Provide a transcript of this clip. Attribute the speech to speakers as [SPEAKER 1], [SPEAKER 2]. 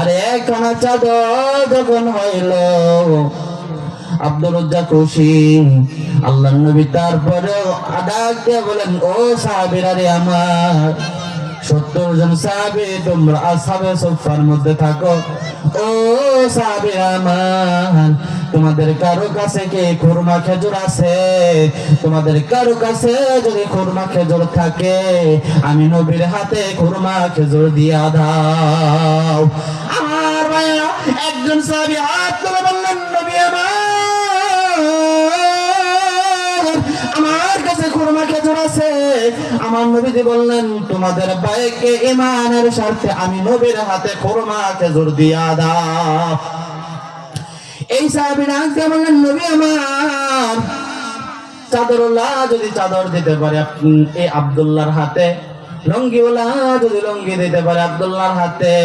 [SPEAKER 1] আরে একখানা চাদর যখন হইল, আব্দুল উজ্জা খুশি। আল্লাহ নবী তারপরে আদাক দিয়ে বলেন, ও সাহাবিরা রে আমার, সত্তর জন সাহাবি, তোমরা আসাবে সোফার মধ্যে থাকো। ও সাহাবি আমার, তোমাদের কারও কাছে কি খুরমা খেজুর আছে? তোমাদের কারও কাছে যদি খুরমা খেজুর থাকে, আমি নবীর হাতে খুরমা খেজুর দিয়া দাও। একজন সাহাবি হাত তুলে বললেন, নবী আমার আমার কাছে খুরমা খেজুর আছে। আমার নবীজি বললেন, তোমাদের বাইকে ইমানের স্বার্থে আমি নবীর হাতে খুরমা খেজুর দিয়া দাও। এই সাহাবীরা আজকে বললেন, নবী আমার চাদরুল্লাহ যদি চাদর দিতে পারে এই আব্দুল্লাহর হাতে, লঙ্গিওয়ালা যদি লঙ্গি দিতে পারে আব্দুল্লাহর হাতে